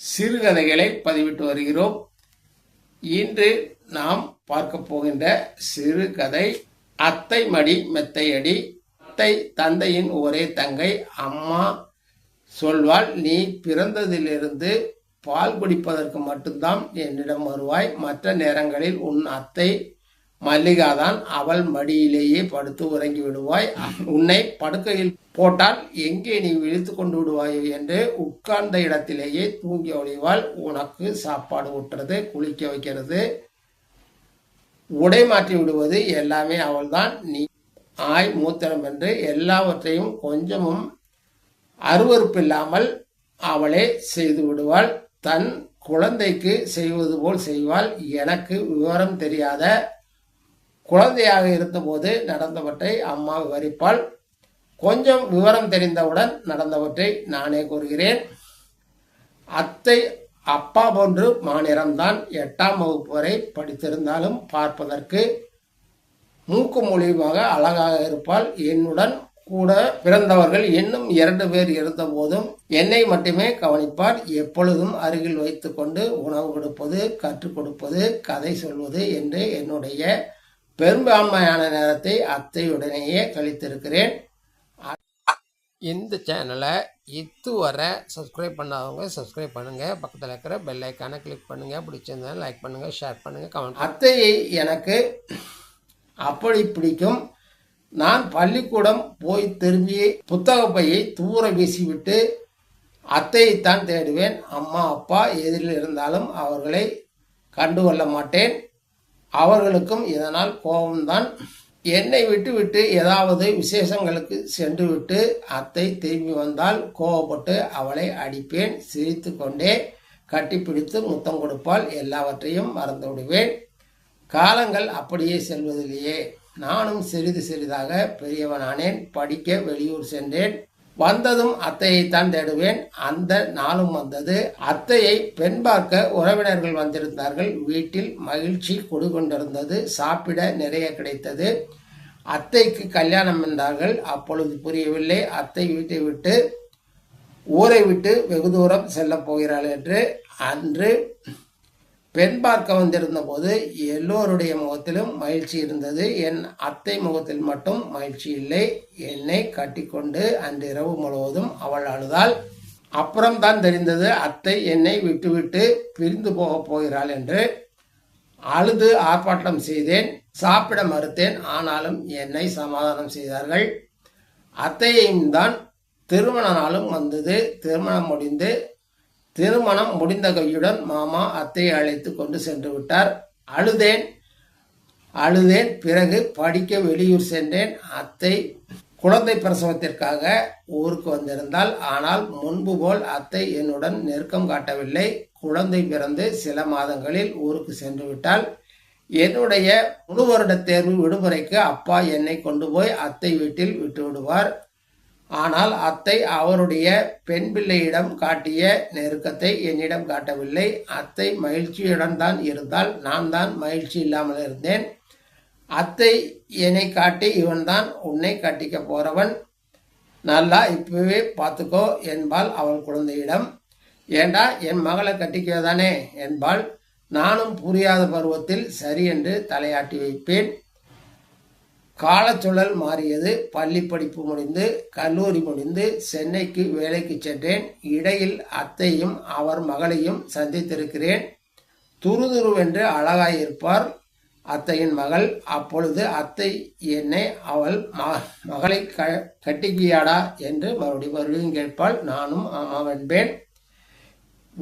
சிறுகதைகளை பதிவிட்டு வருகிறோம். இன்று நாம் பார்க்க போகின்ற சிறுகதை அத்தை மடி மெத்தையடி அத்தை தந்தையின் ஒரே தங்கை அம்மா சொல்வாள் நீ பிறந்ததிலிருந்து பால் குடிப்பதற்கு மட்டும்தான் என்னிடம் வருவாய். மற்ற நேரங்களில் உன் அத்தை மல்லிகா தான் அவள் மடியிலேயே படுத்து உறங்கி விடுவாய். உன்னை படுக்கையில் போட்டால் எங்கே நீ விழித்து கொண்டு விடுவாயோ என்று உட்கார்ந்த இடத்திலேயே தூங்கி ஒழிவாள் உனக்கு சாப்பாடு ஊட்டுறது குளிக்க வைக்கிறது உடை மாற்றி விடுவது எல்லாமே அவள்தான். நீ ஆய் மூத்திரம் என்று எல்லாவற்றையும் கொஞ்சமும் அருவருப்பில்லாமல் அவளே செய்து விடுவாள். தன் குழந்தைக்கு செய்வது போல் செய்வாள். எனக்கு விவரம் தெரியாத குழந்தையாக இருந்தபோது நடந்தவற்றை அம்மா விவரிப்பாள். கொஞ்சம் விவரம் தெரிந்தவுடன் நடந்தவற்றை நானே கூறுகிறேன். அத்தை அப்பா போன்று மாநிறம்தான் எட்டாம் வகுப்பு வரை படித்திருந்தாலும் பார்ப்பதற்கு மூக்கு மூலியமாக அழகாக இருப்பாள். என்னுடன் கூட பிறந்தவர்கள் இன்னும் இரண்டு பேர் இருந்த போதும் என்னை மட்டுமே கவனிப்பார். எப்பொழுதும் அருகில் வைத்துக்கொண்டு உணவு கொடுப்பது கற்றுக் கொடுப்பது கதை சொல்வது என்று என்னுடைய பெரும்பான்மையான நேரத்தை அத்தையுடனேயே கழித்திருக்கிறேன். இந்த சேனலை இதுவரை சப்ஸ்கிரைப் பண்ணாதவங்க சப்ஸ்கிரைப் பண்ணுங்கள் பக்கத்தில் இருக்கிற பெல் ஐக்கானை கிளிக் பண்ணுங்கள் பிடிச்சிருந்தா லைக் பண்ணுங்கள் ஷேர் பண்ணுங்கள் கமெண்ட் அத்தையை எனக்கு அப்படி பிடிக்கும். நான் பள்ளிக்கூடம் போய் திரும்பி புத்தக பையை தூர வீசிவிட்டு அத்தையைத்தான் தேடுவேன். அம்மா அப்பா எதிரில் இருந்தாலும் அவர்களை கண்டுகொள்ள மாட்டேன். அவர்களுக்கும் இதனால் கோபம்தான். என்னை விட்டு விட்டு ஏதாவது விசேஷங்களுக்கு சென்று விட்டு அத்தை திரும்பி வந்தால் கோபப்பட்டு அவளை அடிப்பேன் சிரித்து கொண்டே கட்டிப்பிடித்து முத்தம் கொடுப்பால் எல்லாவற்றையும் மறந்து விடுவேன். காலங்கள் அப்படியே செல்வதில்லையே. நானும் சிறிது சிறிதாக பெரியவனானேன் படிக்க வெளியூர் சென்றேன். வந்ததும் அத்தையைத்தான் தேடுவேன். அந்த நாளும் வந்தது. அத்தையை பெண் பார்க்க உறவினர்கள் வந்திருந்தார்கள். வீட்டில் மகிழ்ச்சி கொடுகொண்டிருந்தது. சாப்பிட நிறைய கிடைத்தது. அத்தைக்கு கல்யாணம் என்றார்கள். அப்பொழுது புரியவில்லை. அத்தை வீட்டை விட்டு ஊரை விட்டு வெகு தூரம் செல்லப் போகிறாள் என்று. அன்று பெண் பார்க்க வந்திருந்த போது எல்லோருடைய முகத்திலும் மகிழ்ச்சி இருந்தது. என் அத்தை முகத்தில் மட்டும் மகிழ்ச்சி இல்லை. என்னை கட்டிக்கொண்டு அன்று இரவு முழுவதும் அவள் அழுதாள். அப்புறம்தான் தெரிந்தது அத்தை என்னை விட்டுவிட்டு பிரிந்து போகப் போகிறாள் என்று. அழுது ஆர்ப்பாட்டம் செய்தேன் சாப்பிட மறுத்தேன். ஆனாலும் என்னை சமாதானம் செய்தார்கள். அத்தையையும் தான் திருமண நாளும் வந்தது. திருமணம் முடிந்து திருமணம் முடிந்த கையுடன் மாமா அத்தையை அழைத்து கொண்டு சென்று விட்டார். அழுதேன் அழுதேன் பிறகு படிக்க வெளியூர் சென்றேன். அத்தை குழந்தை பிரசவத்திற்காக ஊருக்கு வந்திருந்தால் ஆனால் முன்பு போல் அத்தை என்னுடன் நெருக்கம் காட்டவில்லை. குழந்தை பிறந்து சில மாதங்களில் ஊருக்கு சென்று விட்டால் என்னுடைய முழு வருட தேர்வு விடுமுறைக்கு அப்பா என்னை கொண்டு போய் அத்தை வீட்டில் விட்டு விடுவார். ஆனால் அத்தை அவருடைய பெண் பிள்ளையிடம் காட்டிய நெருக்கத்தை என்னிடம் காட்டவில்லை. அத்தை மகிழ்ச்சியுடன் தான் இருந்தால் நான் தான் மகிழ்ச்சி இல்லாமல் இருந்தேன். அத்தை என்னை காட்டி இவன் தான் உன்னை கட்டிக்க போறவன். நல்லா இப்பவே பார்த்துக்கோ என்பாள் அவள் குழந்தையிடம். ஏண்டா என் மகளை கட்டிக்கதானே என்பாள். நானும் புரியாத பருவத்தில் சரி என்று தலையாட்டி வைப்பேன். காலச்சூழல் மாறியது. பள்ளி படிப்பு முடிந்து கல்லூரி முடிந்து சென்னைக்கு வேலைக்கு சென்றேன். இடையில் அத்தையும் அவர் மகளையும் சந்தித்திருக்கிறேன். துருதுருவென்று அழகாயிருப்பார் அத்தையின் மகள். அப்பொழுது அத்தை என்னை அவள் மகளை க கட்டிக்கியாடா? என்று மறுபடியும் மறுபடியும் கேட்பாள். நானும் ஆமாவென்பேன்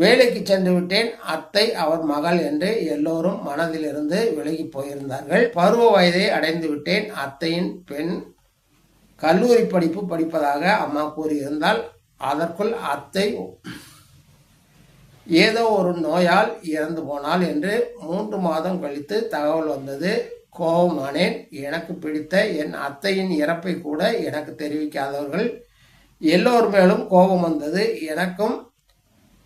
வேலைக்கு சென்று விட்டேன் அத்தை அவர் மகள் என்று எல்லோரும் மனதிலிருந்து விலகி போயிருந்தார்கள். பருவ வயதை அடைந்து விட்டேன் அத்தையின் பெண் கல்லூரி படிப்பு படிப்பதாக அம்மா கூறியிருந்தால் அதற்குள் அத்தை ஏதோ ஒரு நோயால் இறந்து போனாள் என்று மூன்று மாதம் கழித்து தகவல் வந்தது. கோபமானேன். எனக்கு பிடித்த என் அத்தையின் இறப்பை கூட எனக்கு தெரிவிக்காதவர்கள் எல்லோர் மேலும் கோபம் வந்தது. எனக்கும்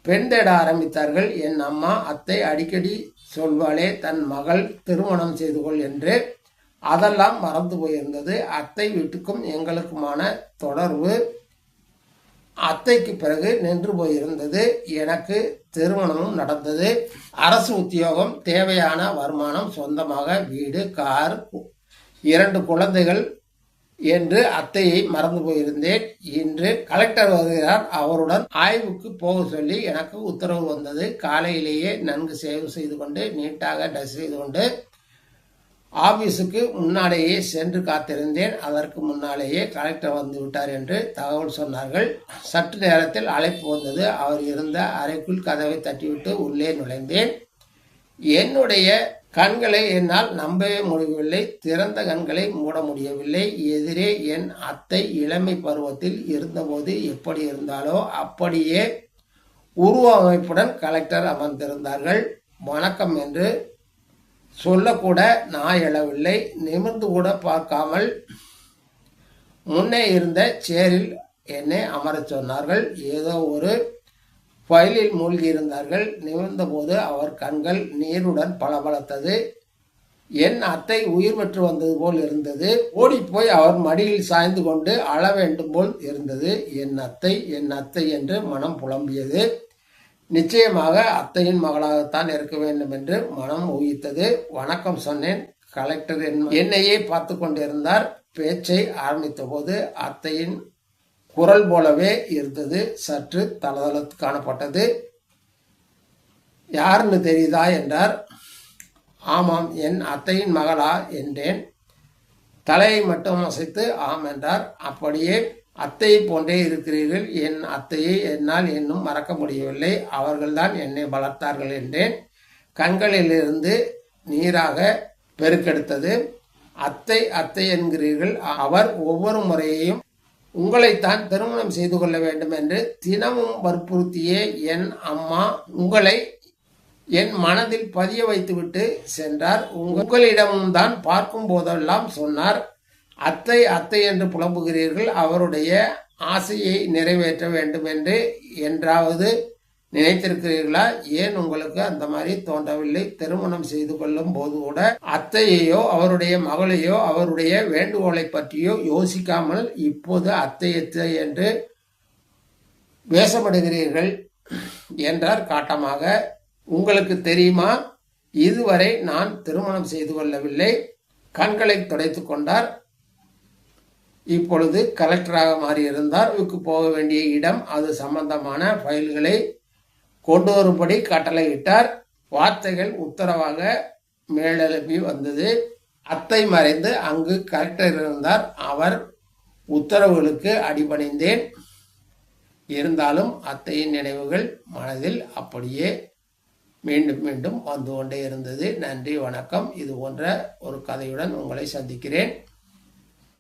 பெண் தேட ஆரம்பித்தார்கள். என் அம்மா அத்தை அடிக்கடி சொல்வாளே தன் மகள் திருமணம் செய்து கொள் என்று. அதெல்லாம் மறந்து போயிருந்தது. அத்தை வீட்டுக்கும் எங்களுக்குமான தொடர்பு அத்தைக்கு பிறகு நின்று போயிருந்தது. எனக்கு திருமணமும் நடந்தது. அரசு உத்தியோகம் தேவையான வருமானம் சொந்தமாக வீடு கார் இரண்டு குழந்தைகள் என்று அத்தையை மறந்து போயிருந்தேன். இன்று கலெக்டர் வருகிறார். அவருடன் ஆய்வுக்கு போக சொல்லி எனக்கு உத்தரவு வந்தது. காலையிலேயே நன்கு சேவை செய்து கொண்டு நீட்டாக ட்ரெஸ் செய்து கொண்டு ஆபீஸுக்கு முன்னாலேயே சென்று காத்திருந்தேன். அதற்கு முன்னாலேயே கலெக்டர் வந்து விட்டார் என்று தகவல் சொன்னார்கள். சற்று நேரத்தில் அழைப்பு வந்தது. அவர் இருந்த அறைக்குள் கதவை தட்டிவிட்டு உள்ளே நுழைந்தேன். என்னுடைய கண்களை என்னால் நம்பவே முடியவில்லை. திறந்த கண்களை மூட முடியவில்லை. எதிரே என் அத்தை இளமை பருவத்தில் இருந்தபோது எப்படி இருந்தாலோ அப்படியே உருவ அமைப்புடன் கலெக்டர் அமர்ந்திருந்தார்கள். வணக்கம் என்று சொல்லக்கூட நான் எழவில்லை நிமிர்ந்து கூட பார்க்காமல் முன்னே இருந்த சேரில் என்னை அமரச் சொன்னார்கள். ஏதோ ஒரு ஃபைலில் மூழ்கி இருந்தார்கள் நிமிர்ந்தபோது அவர் கண்கள் நீருடன் பளபளத்தது. என் அத்தை உயிர் பெற்று வந்தது போல் இருந்தது. ஓடிப்போய் அவர் மடியில் சாய்ந்து கொண்டு அழ வேண்டும் போல் இருந்தது. என் அத்தை என் அத்தை என்று மனம் புலம்பியது. நிச்சயமாக அத்தையின் மகளாகத்தான் இருக்க வேண்டும் என்று மனம் ஊகித்தது. வணக்கம் சொன்னேன். கலெக்டர் என்னையே பார்த்து கொண்டிருந்தார். பேச்சை ஆரம்பித்த போது அத்தையின் குரல் போலவே இருந்தது. சற்று தளதளத்து காணப்பட்டது. யாருன்னு தெரியுதா என்றார். ஆமாம் என் அத்தையின் மகளா என்றேன். தலையை மட்டும் அசைத்து ஆம் என்றார். அப்படியே அத்தையை போன்றே இருக்கிறீர்கள். என் அத்தையை என்னால் இன்னும் மறக்க முடியவில்லை. அவர்கள்தான் என்னை வளர்த்தார்கள் என்றேன். கண்களிலிருந்து நீராக பெருக்கெடுத்தது. அத்தை அத்தை என்கிறீர்கள். அவர் ஒவ்வொரு முறையையும் உங்களைத்தான் திருமணம் செய்து கொள்ள வேண்டும் என்று தினமும் வற்புறுத்தியே என் அம்மா உங்களை என் மனதில் பதிய வைத்துவிட்டு சென்றார். உங்களிடமும் தான் பார்க்கும் போதெல்லாம் சொன்னார். அத்தை அத்தை என்று புலம்புகிறீர்கள். அவருடைய ஆசையை நிறைவேற்ற வேண்டும் என்று என்றாவது நினைத்திருக்கிறீர்களா? ஏன் உங்களுக்கு அந்த மாதிரி தோன்றவில்லை? திருமணம் செய்து கொள்ளும் போது கூட அத்தையையோ அவருடைய மகளையோ அவருடைய வேண்டுகோளை பற்றியோ யோசிக்காமல் இப்போது அத்தை அத்தை என்று வேஷமிடுகிறீர்கள் என்றார் காட்டமாக. உங்களுக்கு தெரியுமா? இதுவரை நான் திருமணம் செய்து கொள்ளவில்லை. கண்களை துடைத்து கொண்டார். இப்பொழுது கலெக்டராக மாறியிருந்தார். இவருக்கு போக வேண்டிய இடம் அது சம்பந்தமான ஃபைல்களை கொண்டு வரும்படி கட்டளையிட்டார். வார்த்தைகள் உத்தரவாக மேலெழுப்பி வந்தது. அத்தை மறைந்து அங்கு கலெக்டர் இருந்தார். அவர் உத்தரவுகளுக்கு அடிபணிந்தேன். இருந்தாலும் அத்தையின் நினைவுகள் மனதில் அப்படியே மீண்டும் மீண்டும் வந்து கொண்டே இருந்தது. நன்றி வணக்கம். இது போன்ற ஒரு கதையுடன் உங்களை சந்திக்கிறேன்.